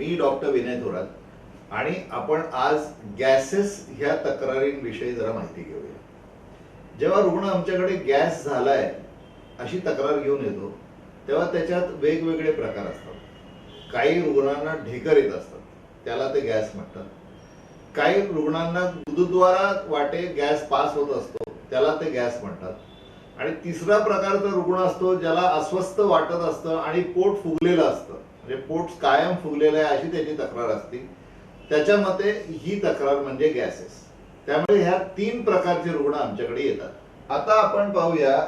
मी doctor Vinay Thorat आणि आपण आज गॅसेस ह्या तक्रारींविषयी जरा माहिती घेऊया. जेव्हा रुग्ण आमच्याकडे गॅस झालाय अशी तक्रार घेऊन येतो तेव्हा त्याच्यात वेगवेगळे प्रकार असतात. काही रुग्णांना ढेकर येत असतात त्याला ते गॅस म्हणतात. काही रुग्णांना गुरुद्वारा वाटे गॅस पास होत असतो त्याला ते गॅस म्हणतात. आणि तिसरा प्रकारचा रुग्ण असतो ज्याला अस्वस्थ वाटत असतं आणि पोट फुगलेलं असतं. म्हणजे पोट कायम फुगलेलं आहे अशी त्याची तक्रार असते. त्याच्या मते ही तक्रार म्हणजे गॅसेस. त्यामुळे ह्या तीन प्रकारचे रुग्ण आमच्याकडे येतात. आता आपण पाहूया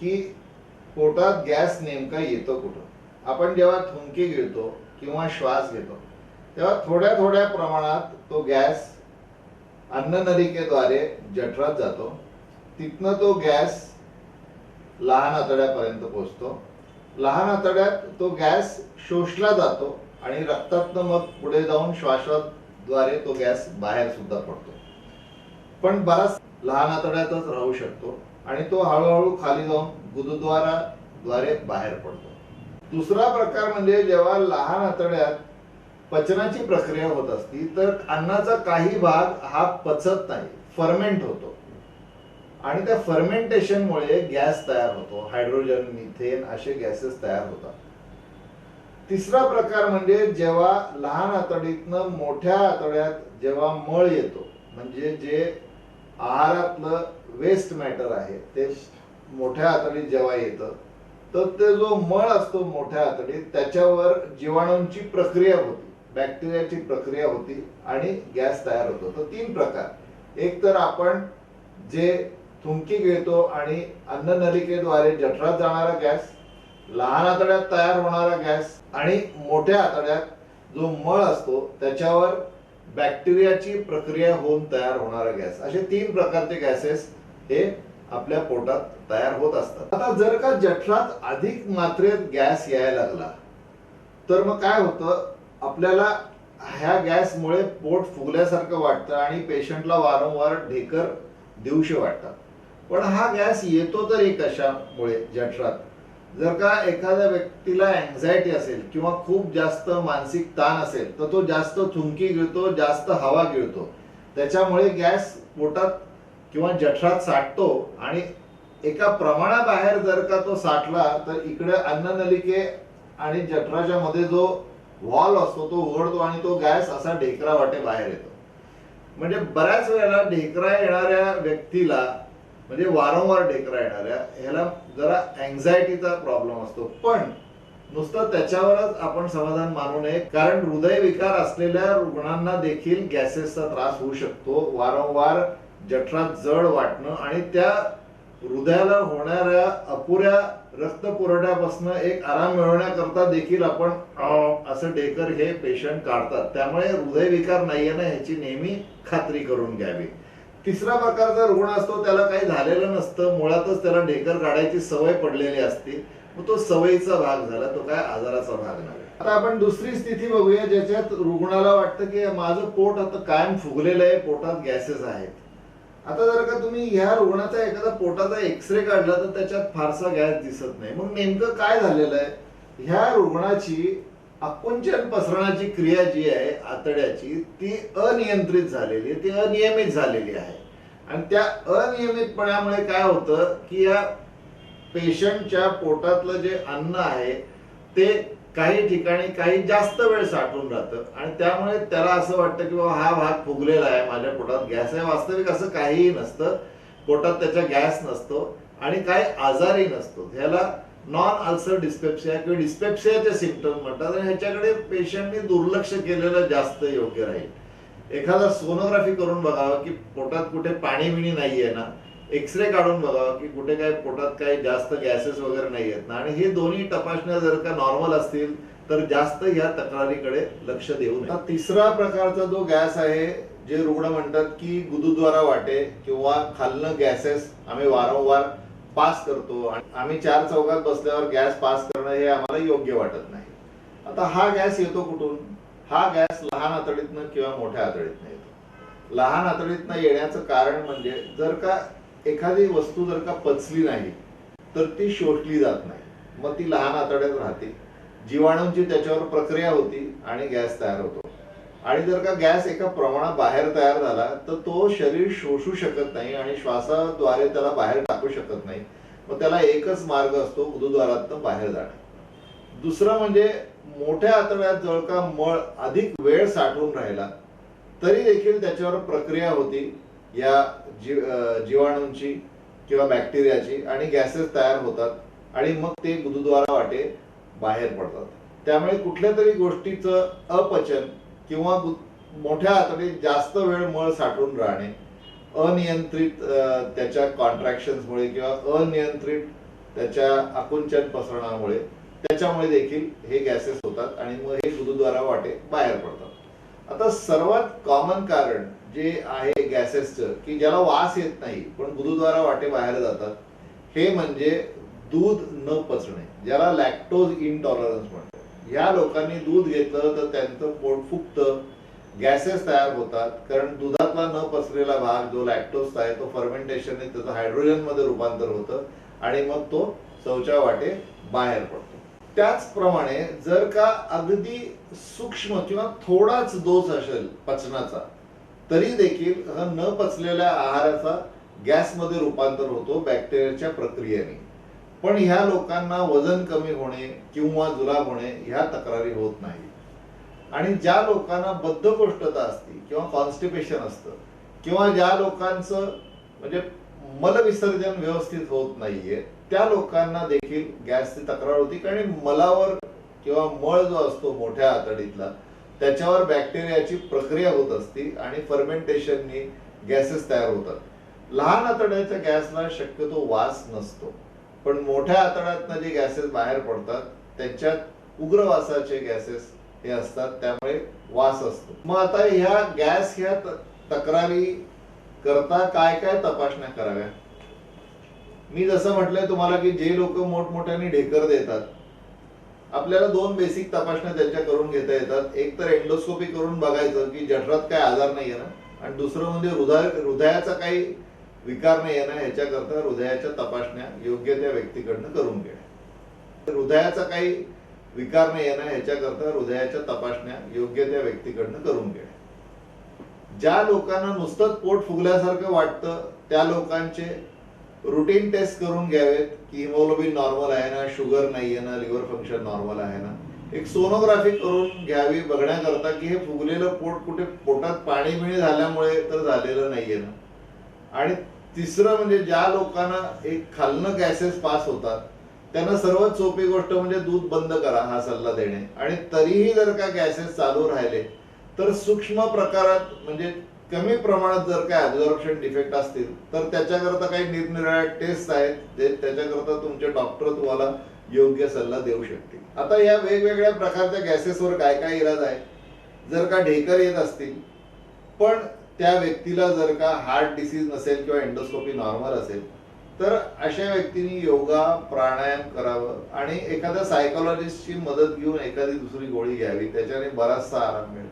की पोटात गॅस नेमका येतो कुठं? आपण जेव्हा थुंकी गिळतो किंवा श्वास घेतो तेव्हा थोड्या थोड्या प्रमाणात तो गॅस अन्ननलिकेद्वारे जठरात जातो. तिथनं तो गॅस लहान आतड्यापर्यंत पोहोचतो. लहान आतड्यात तो गॅस शोषला जातो आणि रक्तातनं मग पुढे जाऊन श्वासाद्वारे तो गॅस बाहेर सुद्धा पडतो. पण बराच लहान आतड्यातच राहू शकतो आणि तो हळूहळू खाली जाऊन गुरुद्वाराद्वारे बाहेर पडतो. दुसरा प्रकार म्हणजे जेव्हा लहान आतड्यात पचनाची प्रक्रिया होत असती तर अन्नाचा काही भाग हा पचत नाही फर्मेंट होतो. आणि त्या फर्मेंटेशनमुळे गॅस तयार होतो. हायड्रोजन मिथेन असे गॅसेस तयार होतात. तिसरा प्रकार म्हणजे जेव्हा लहान आतडीतनं मोठ्या आतड्यात जेव्हा मळ येतो म्हणजे जे आहारातलं वेस्ट मॅटर आहे ते मोठ्या आतडीत जेव्हा येतं तर ते जो मळ असतो मोठ्या आतडीत त्याच्यावर जीवाणूंची प्रक्रिया होती बॅक्टेरियाची प्रक्रिया होती आणि गॅस तयार होतो. तर तीन प्रकार. एक तर आपण जे थुंकी गिळतो आणि अन्ननलिकेद्वारे जठरात जाणारा गॅस लहान आतड्यात तयार होणारा गॅस आणि मोठ्या आतड्यात जो मळ असतो त्याच्यावर बॅक्टेरियाची प्रक्रिया होऊन तयार होणारा गॅस. असे तीन प्रकारचे गॅसेस हे आपल्या पोटात तयार होत असतात. आता जर का जठरात अधिक मात्रेत गॅस यायला लागला तर मग काय होतं? आपल्याला ह्या गॅसमुळे पोट फुगल्यासारखं वाटतं आणि पेशंटला वारंवार ढेकर दिवशी वाटतात. पण हा गॅस येतो तरी कशामुळे जठरात. जर का एखाद्या व्यक्तीला अँझायटी असेल किंवा खूप जास्त मानसिक ताण असेल तर तो जास्त थुंकी गिळतो जास्त हवा गिळतो त्याच्यामुळे गॅस पोटात किंवा जठरात साठतो आणि एका प्रमाणाबाहेर जर का तो साठला तर इकडे अन्ननलिके आणि जठराच्या मध्ये जो वॉल असतो तो उघडतो आणि तो गॅस असा ढेकरा वाटे बाहेर येतो. म्हणजे बऱ्याच वेळेला ढेकरा येणाऱ्या व्यक्तीला म्हणजे वारंवार ढेकरा येणाऱ्या ह्याला जरा अँझायटीचा प्रॉब्लेम असतो. पण नुसतं त्याच्यावरच आपण समाधान मानू नये कारण हृदय विकार असलेल्या रुग्णांना देखील गॅसेसचा त्रास होऊ शकतो. वारंवार जठरात जड वाटणं आणि त्या हृदयाला होणाऱ्या अपुऱ्या रक्त पुरवठ्यापासून एक आराम मिळवण्याकरता देखील आपण असं डेकर हे पेशंट काढतात. त्यामुळे हृदयविकार नाहीये ना ह्याची नेहमी खात्री करून घ्यावी. तिसरा प्रकारचा रुग्ण असतो त्याला काही झालेलं नसतं मुळातच त्याला ढेकर काढायची सवय पडलेली असते मग तो सवयीचा भाग झाला तो काय आजाराचा भाग नाही आता आपण दुसरी स्थिती बघूया ज्याच्यात रुग्णाला वाटतं की माझं पोट आता कायम फुगलेलं आहे पोटात गॅसेस आहेत. आता जर का तुम्ही ह्या रुग्णाचा एखादा पोटाचा एक्सरे काढला तर त्याच्यात फारसा गॅस दिसत नाही. मग नेमकं काय झालेलं आहे? ह्या रुग्णाची आकुंचन पसरण्याची क्रिया जी आहे आतड्याची ती अनियंत्रित झालेली आहे ती अनियमित झालेली आहे. आणि त्या अनियमितपणामुळे काय होतं की या पेशंटच्या पोटातलं जे अन्न आहे ते काही ठिकाणी काही जास्त वेळ साठून राहतं. आणि त्यामुळे त्याला असं वाटतं की बाबा हा भाग फुगलेला आहे माझ्या पोटात गॅस आहे. वास्तविक असं काहीही नसतं. पोटात त्याचा गॅस नसतो आणि काही आजारही नसतो. ह्याला नॉन अल्सर डिस्पेप्सिया किंवा डिस्पेप्सियाचे सिम्पटम म्हणतात. आणि ह्याच्याकडे पेशंटने दुर्लक्ष केलेलं जास्त योग्य राहील. एखादा सोनोग्राफी करून बघावं की पोटात कुठे पाणी बिणी नाहीये ना एक्सरे काढून बघावं की कुठे काय पोटात काही जास्त गॅसेस वगैरे नाही आहेत ना. आणि हे दोन्ही तपासण्या जर का नॉर्मल असतील तर जास्त या तक्रारीकडे लक्ष देऊ नये. तिसरा प्रकारचा जो गॅस आहे जे रुग्ण म्हणतात की गुरुद्वारा वाटे किंवा खालनं गॅसेस आम्ही वारंवार पास करतो आणि आम्ही चार चौकात बसल्यावर गॅस पास करणं हे आम्हाला योग्य वाटत नाही. आता हा गॅस येतो कुठून? हा गॅस लहान आतडीतनं किंवा मोठ्या आतडीतनं येतो. लहान आतडीतनं येण्याचं कारण म्हणजे जर का एखादी वस्तू जर का पचली नाही तर ती शोषली जात नाही. मग ती लहान आतड्यात राहते. जीवाणूंची त्याच्यावर प्रक्रिया होती आणि गॅस तयार होतो. आणि जर का गॅस एका प्रमाणात बाहेर तयार झाला तर तो शरीर शोषू शकत नाही आणि श्वासाद्वारे त्याला बाहेर टाकू शकत नाही. मग त्याला एकच मार्ग असतो गुरुद्वारातनं बाहेर जाणे. दुसरं म्हणजे मोठ्या आतड्यात जर का मळ अधिक वेळ साठवून राहिला तरी देखील त्याच्यावर प्रक्रिया होती या जी जीवाणूंची किंवा बॅक्टेरियाची आणि गॅसेस तयार होतात आणि मग ते गुरुद्वारा वाटे बाहेर पडतात. त्यामुळे कुठल्या तरी गोष्टीचं अपचन किंवा मोठ्या हाताने जास्त वेळ मळ साठून राहणे अनियंत्रित त्याच्या कॉन्ट्रॅक्शन्समुळे किंवा अनियंत्रित त्याच्या आकुंचन पसरणामुळे त्याच्यामुळे देखील हे गॅसेस होतात आणि मग हे गुरुद्वारा वाटे बाहेर पडतात. आता सर्वात कॉमन कारण जे आहे गॅसेसचं की ज्याला वास येत नाही पण गुरुद्वारा वाटे बाहेर जातात हे म्हणजे दूध न पचणे ज्याला लॅक्टोज इनटॉलरन्स म्हणतात. या लोकांनी दूध घेतलं तर त्यांचं पोट फुगतं. गॅसेस तयार होतात. कारण दुधातला न पचलेला भाग जो लॅक्टोस आहे तो फर्मेंटेशनने त्याचं हायड्रोजनमध्ये रूपांतर होतं आणि मग तो शौचा वाटे बाहेर पडतो. त्याचप्रमाणे जर का अगदी सूक्ष्म किंवा थोडाच दोष असेल पचनाचा तरी देखील हा न पचलेल्या आहाराचा गॅसमध्ये रूपांतर होतो बॅक्टेरियाच्या प्रक्रियेने. पण ह्या लोकांना वजन कमी होणे किंवा जुलाब होणे ह्या तक्रारी होत नाही. आणि ज्या लोकांना बद्धकोष्ठता असते किंवा कॉन्स्टिपेशन असतं किंवा ज्या लोकांचं म्हणजे मलविसर्जन व्यवस्थित होत नाहीये त्या लोकांना देखील गॅसची तक्रार होती. कारण मलावर किंवा मळ जो असतो मोठ्या आतडीतला त्याच्यावर बॅक्टेरियाची प्रक्रिया होत असती आणि फर्मेंटेशननी गॅसेस तयार होतात. लहान आतड्याच्या गॅसला शक्यतो वास नसतो. पण मोठ्या आतड्यातनं जे गॅसेस बाहेर पडतात त्यांच्यात उग्र वासाचे गॅसेस हे असतात त्यामुळे वास असतो. मग आता ह्या गॅस ह्या तक्रारी करता काय काय तपासण्या कराव्या मी जसं म्हटलंय तुम्हाला की जे लोक मोठमोठ्याने ढेकर देतात आपल्याला दोन बेसिक तपासण्या त्यांच्या करून घेता येतात. एक तर एंडोस्कोपी करून बघायचं की जठरात काय आजार नाहीये ना? आणि दुसरं म्हणजे हृदय हृदयाचा काही विकार नाही येणं ना ह्याच्याकरता हृदयाच्या तपासण्या योग्य त्या व्यक्तीकडनं करून घेणे. हृदयाचा काही विकार नाही येणं ना ह्याच्याकरता हृदयाच्या तपासण्या योग्य त्या व्यक्तीकडनं करून घेणे. ज्या लोकांना नुसतंच पोट फुगल्यासारखं वाटतं त्या लोकांचे रुटीन टेस्ट करून घ्यावेत की हिमोग्लोबिन नॉर्मल आहे ना शुगर नाही आहे ना लिव्हर फंक्शन नॉर्मल आहे ना. एक सोनोग्राफी करून घ्यावी बघण्याकरता की हे फुगलेलं पोट कुठे पोटात पाणी मिळी झाल्यामुळे तर झालेलं नाहीये ना. आणि तिसरं म्हणजे ज्या लोकांना एक खालनं गॅसेस पास होतात त्यांना सर्वात सोपी गोष्ट म्हणजे दूध बंद करा हा सल्ला देणे. आणि तरीही जर का गॅसेस चालू राहिले तर सूक्ष्म प्रकारात म्हणजे कमी प्रमाणात जर काय अब्झॉर्प्शन डिफेक्ट असतील तर त्याच्याकरता काही निरनिराळ्या टेस्ट आहेत जे त्याच्याकरता तुमचे डॉक्टर तुम्हाला योग्य सल्ला देऊ शकतील. आता या वेगवेगळ्या प्रकारच्या गॅसेसवर काय काय इलाज आहे? जर का ढेकर येत असतील पण त्या व्यक्तीला जर का हार्ट डिसीज नसेल किंवा एंडोस्कोपी नॉर्मल असेल तर अशा व्यक्तींनी योगा प्राणायाम करावं आणि एखाद्या सायकोलॉजिस्टची मदत घेऊन एखादी दुसरी गोळी घ्यावी त्याच्याने बराचसा आराम मिळेल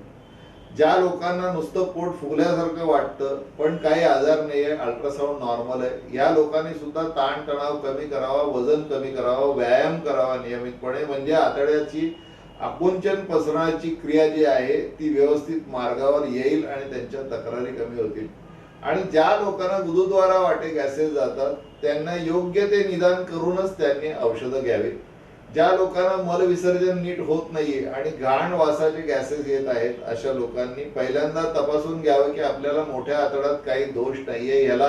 ज्या लोकांना नुसतं पोट फुगल्यासारखं वाटतं पण काही आजार नाहीये अल्ट्रासाऊंड नॉर्मल आहे या लोकांनी सुद्धा ताणतणाव कमी करावा वजन कमी करावं व्यायाम करावा नियमितपणे म्हणजे आतड्याची आकुंचन पसरण्याची क्रिया जी आहे ती व्यवस्थित मार्गावर येईल आणि त्यांच्या तक्रारी कमी होतील. आणि ज्या लोकांना गुरुद्वारा वाटे गॅसेस जातात त्यांना योग्य ते निदान करूनच त्यांनी औषधं घ्यावी ज्या लोकांना मलविसर्जन नीट होत नाहीये आणि घाण वासाचे गॅसेस येत आहेत अशा लोकांनी पहिल्यांदा तपासून घ्यावं की आपल्याला मोठ्या आतड्यात काही दोष नाहीये. याला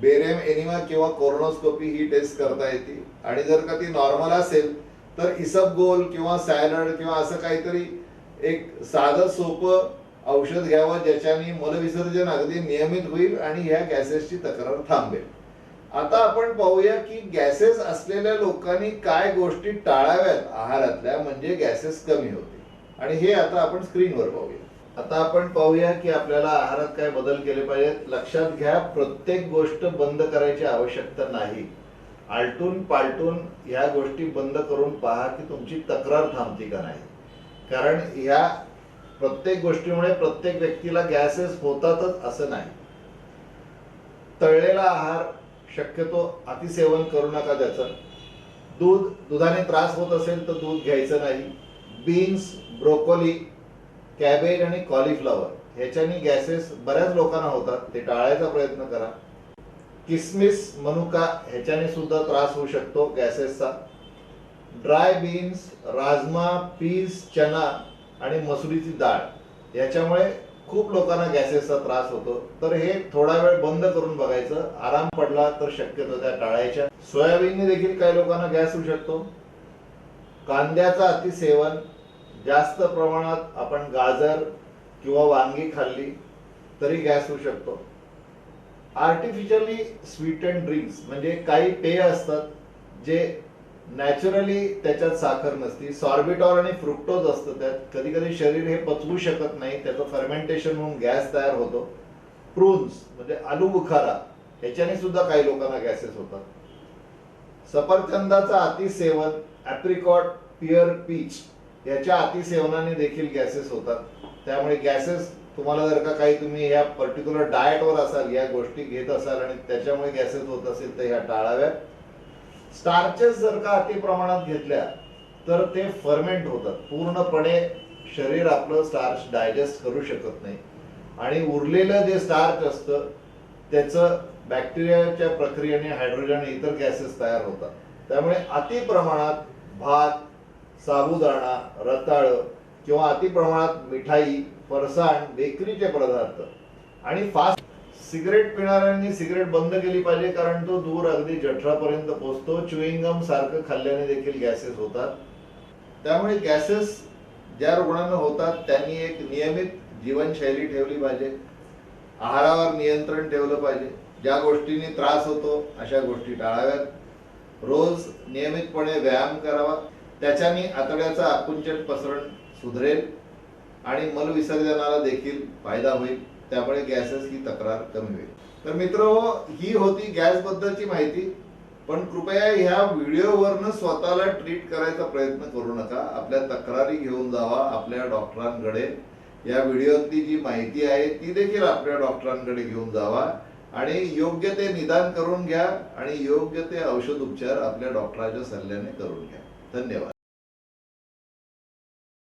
बेरेम एनिमा किंवा कोरोनोस्कोपी ही टेस्ट करता येते आणि जर का ती नॉर्मल असेल तर इसबगोल किंवा सॅलड किंवा असं काहीतरी एक साधं सोपं औषध घ्यावं ज्याच्याने मलविसर्जन अगदी नियमित होईल आणि ह्या गॅसेसची तक्रार थांबेल. आता आपण पाहूया की गॅसेस असलेल्या लोकांनी काय गोष्टी टाळाव्यात आहारातल्या म्हणजे गॅसेस कमी होते आणि हे आता आपण स्क्रीनवर पाहूया. आता आपण पाहूया की आपल्याला आहारात काय बदल केले पाहिजेत. लक्षात घ्या प्रत्येक गोष्ट बंद करायची आवश्यकता नाही. आलटून पालटून ह्या गोष्टी बंद करून पहा की तुमची तक्रार थांबते का नाही. कारण ह्या प्रत्येक गोष्टीमुळे प्रत्येक व्यक्तीला गॅसेस होतातच असं नाही. तळलेला आहार शक्यतो अतिसेवन करू नका त्याचं. दूध दुधाने त्रास होत असेल तर दूध घ्यायचं नाही. बीन्स ब्रोकोली कॅबेज आणि कॉलीफ्लॉवर ह्याच्यानी गॅसेस बऱ्याच लोकांना होतात. ते टाळायचा प्रयत्न करा. किसमिस मनुका ह्याच्याने सुद्धा त्रास होऊ शकतो गॅसेसचा. ड्राय बीन्स राजमा पीस चना आणि मसुरीची डाळ याच्यामुळे खूप लोकांना गॅसेसचा त्रास होतो. तर हे थोडा वेळ बंद करून बघायचं. आराम पडला तर शक्यतो त्या टाळायच्या सोयाबीनने देखील काही लोकांना गॅस होऊ शकतो. कांद्याचं अतिसेवन जास्त प्रमाणात आपण गाजर किंवा वांगी खाल्ली तरी गॅस होऊ शकतो. आर्टिफिशियली स्वीटन ड्रिंक्स म्हणजे काही पेय असतात जे नॅचरली त्याच्यात साखर नसती. सॉर्बिटॉर आणि फ्रुक्टोज असतं त्यात. कधी कधी शरीर हे पचवू शकत नाही. त्याचं फर्मेंटेशन होऊन गॅस तयार होतो. प्रून्स म्हणजे आलू बुखारा ह्याच्याने सुद्धा काही लोकांना गॅसेस होतात. सफरचंदाचा अतिसेवन ॲप्रिकॉट पिअर पीच याच्या अतिसेवनाने देखील गॅसेस होतात. त्यामुळे गॅसेस तुम्हाला जर का काही तुम्ही या पर्टिक्युलर डाएटवर असाल या गोष्टी घेत असाल आणि त्याच्यामुळे गॅसेस होत असेल तर ह्या टाळाव्यात स्टार्चेस जर का अति प्रमाणात घेतल्या तर ते फर्मेंट होतात. पूर्णपणे शरीर आपलं स्टार्च डायजेस्ट करू शकत नाही. आणि उरलेलं जे स्टार्च असतं त्याचं बॅक्टेरियाच्या प्रक्रियेने हायड्रोजन आणि इतर गॅसेस तयार होतात. त्यामुळे अति प्रमाणात भात साबुदाणा रताळ किंवा अति प्रमाणात मिठाई फरसाण बेकरीचे पदार्थ. आणि फास्ट सिगरेट पिणाऱ्यांनी सिगरेट बंद केली पाहिजे कारण तो दूर अगदी जठरापर्यंत पोहोचतो. च्युईंगम सारखं खाल्ल्याने देखील गॅसेस होतात. त्यामुळे गॅसेस ज्या रुग्णांना होतात त्यांनी एक नियमित जीवनशैली ठेवली पाहिजे. आहारावर नियंत्रण ठेवलं पाहिजे. ज्या गोष्टींनी त्रास होतो अशा गोष्टी टाळाव्यात. रोज नियमितपणे व्यायाम करावा. त्याच्याने आतड्याचा आकुंचन पसरण सुधरेल. आणि मलविसर्जनाला देखील फायदा होईल. त्यामुळे गॅसेस ही तक्रार कमी होईल. तर मित्र ही होती गॅस बद्दलची माहिती. पण कृपया ह्या व्हिडिओवरनं स्वतःला ट्रीट करायचा प्रयत्न करू नका. आपल्या तक्रारी घेऊन जावा आपल्या डॉक्टरांकडे. या व्हिडिओतली जी माहिती आहे ती देखील आपल्या डॉक्टरांकडे घेऊन जावा. आणि योग्य ते निदान करून घ्या आणि योग्य ते औषध उपचार आपल्या डॉक्टरांच्या सल्ल्याने करून घ्या. धन्यवाद.